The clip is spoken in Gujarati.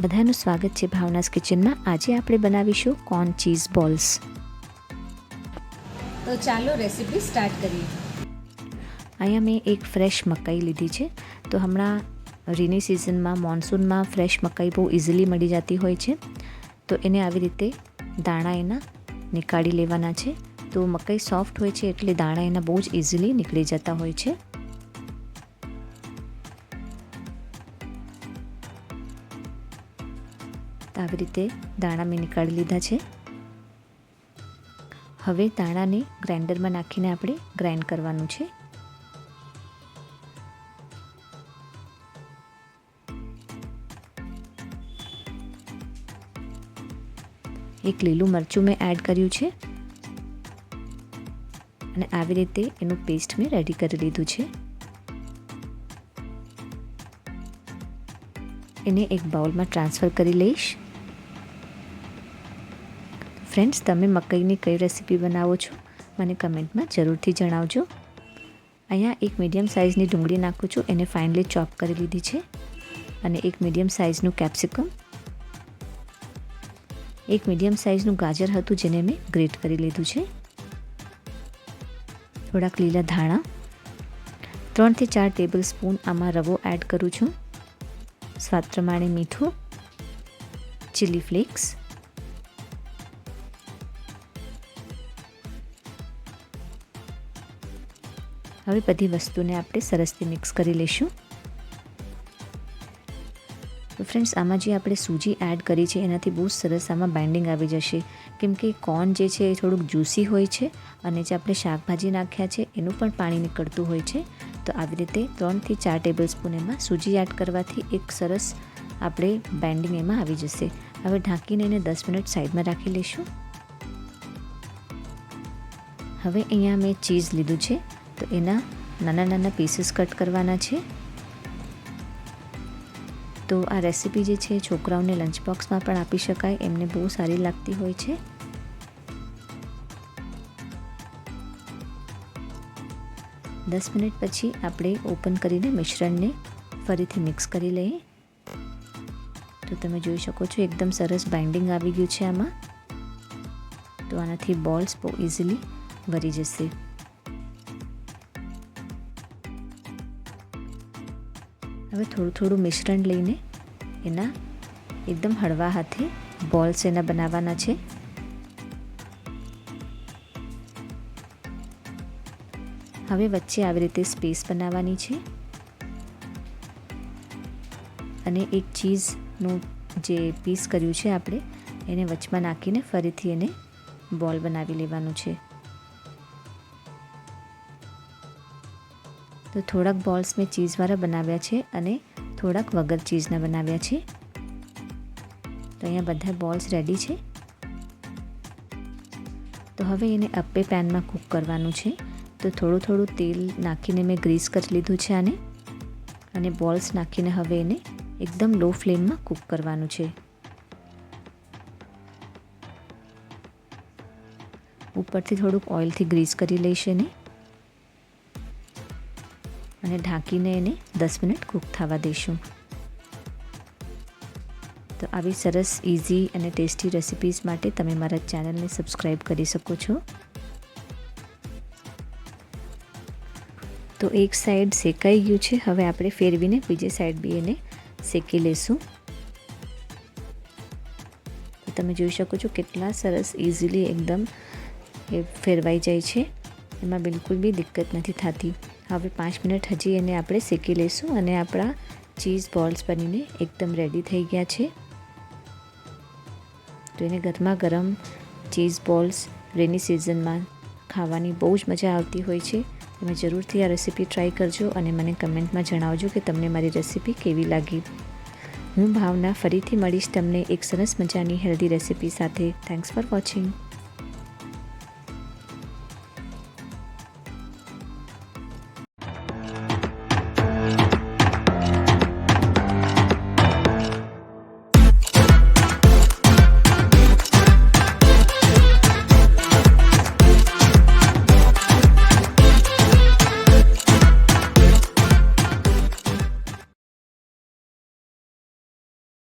બધાનું સ્વાગત છે ભાવનાસ કિચનમાં. આજે આપણે બનાવીશું કોર્ન ચીઝ બોલ્સ. તો ચાલો રેસીપી સ્ટાર્ટ કરીએ. અહીંયા મેં એક ફ્રેશ મકાઈ લીધી છે. તો હમણાં રેની સિઝનમાં મોન્સૂનમાં ફ્રેશ મકાઈ બહુ ઇઝીલી મળી જતી હોય છે. તો એને આવી રીતે દાણા એના નીકાળી લેવાના છે. તો મકાઈ સોફ્ટ હોય છે એટલે દાણા એના બહુ જ ઇઝીલી નીકળી જતા હોય છે. તો આવી રીતે દાણા મેં નીકાળી લીધા છે. હવે દાણાને ગ્રાઇન્ડરમાં નાખીને આપણે ગ્રાઇન્ડ કરવાનું છે. એક લીલું મરચું મેં એડ કર્યું છે. અને આવી રીતે એનું પેસ્ટ મેં રેડી કરી લીધું છે. એને એક બાઉલમાં ટ્રાન્સફર કરી લઈશ. ફ્રેન્ડ્સ, તમે મકાઈની કઈ રેસીપી બનાવો છો? મને કમેન્ટમાં જરૂરથી જણાવજો. અહીંયા એક મીડિયમ સાઇઝની ડુંગળી નાખું છું, એને ફાઇનલી ચોપ કરી લીધી છે. અને એક મીડિયમ સાઇઝનું કેપ્સિકમ. એક મીડિયમ સાઇઝનું ગાજર હતું, જેને મેં ગ્રેટ કરી લીધું છે. થોડાક લીલા ધાણા. ત્રણથી ચાર ટેબલ સ્પૂન આમાં રવો એડ કરું છું. સ્વાદ પ્રમાણે મીઠું. Chilli flakes. હવે બધી વસ્તુને આપણે સરસથી મિક્સ કરી લઈશું. તો ફ્રેન્ડ્સ આમાં જે આપણે સૂજી એડ કરી છે, એનાથી બહુ સરસ આમાં બાઇન્ડિંગ આવી જશે. કેમ કે કોર્ન જે છે એ થોડુંક જ્યુસી હોય છે અને જે આપણે શાકભાજી નાખ્યા છે, એનું પણ પાણી નીકળતું હોય છે. તો આવી રીતે ત્રણથી ચાર ટેબલ સ્પૂન એમાં સૂજી એડ કરવાથી એક સરસ આપણે બાઇન્ડિંગ એમાં આવી જશે. હવે ઢાંકીને એને દસ મિનિટ સાઈડમાં રાખી લઈશું. હવે અહીંયા મેં ચીઝ લીધું છે. તો એના નાના નાના પીસીસ કટ કરવાના છે. તો આ રેસીપી જે છે છોકરાઓને લંચ બોક્સમાં પણ આપી શકાય, એમને બહુ સારી લાગતી હોય છે. દસ મિનિટ પછી આપણે ઓપન કરીને મિશ્રણને ફરીથી મિક્સ કરી લઈએ. તો તમે જોઈ શકો છો એકદમ સરસ બાઇન્ડિંગ આવી ગયું છે આમાં. તો આનાથી બોલ્સ બહુ ઇઝીલી વરી જશે. હવે થોડું થોડું મિશ્રણ લઈને એના એકદમ હળવા હાથે બોલ્સ એના બનાવવાના છે. હવે વચ્ચે આવી રીતે સ્પેસ બનાવવાની છે. અને એક ચીઝનું જે પીસ કર્યું છે આપણે, એને વચમાં નાખીને ફરીથી એને બોલ બનાવી લેવાનું છે. તો થોડાક બોલ્સ મેં ચીઝવાળા બનાવ્યા છે અને થોડાક વગર ચીઝના બનાવ્યા છે. તો અહીંયા બધા બોલ્સ રેડી છે. તો હવે એને અપ્પે પેનમાં કૂક કરવાનું છે. તો થોડું થોડું તેલ નાખીને મેં ગ્રીસ કરી લીધું છે આને. અને બોલ્સ નાખીને હવે એને એકદમ લો ફ્લેમમાં કૂક કરવાનું છે. ઉપરથી થોડુંક ઓઇલથી ગ્રીસ કરી લઈશ એને. અને ઢાંકીને એને દસ મિનિટ કૂક થવા દઈશું. તો આવી સરસ ઇઝી અને ટેસ્ટી રેસિપીઝ માટે તમે મારા ચેનલને સબસ્ક્રાઈબ કરી શકો છો. તો એક સાઈડ શેકાઈ ગયું છે. હવે આપણે ફેરવીને બીજી સાઈડ બી એને શેકી લેશું. તમે જોઈ શકો છો કેટલા સરસ ઇઝીલી એકદમ એ ફેરવાઈ જાય છે. એમાં બિલકુલ બી દિક્કત નથી થતી. હવે પાંચ મિનિટ હજી એને આપણે શેકી લઈશું અને આપણા ચીઝ બોલ્સ બનીને એકદમ રેડી થઈ ગયા છે. તો એને ગરમા ગરમ ચીઝ બોલ્સ રેની સિઝનમાં ખાવાની બહુ જ મજા આવતી હોય છે. તમે જરૂરથી આ રેસીપી ટ્રાય કરજો અને મને કમેન્ટમાં જણાવજો કે તમને મારી રેસીપી કેવી લાગી. હું ભાવના ફરીથી મળીશ તમને એક સરસ મજાની હેલ્ધી રેસીપી સાથે. Thanks for watching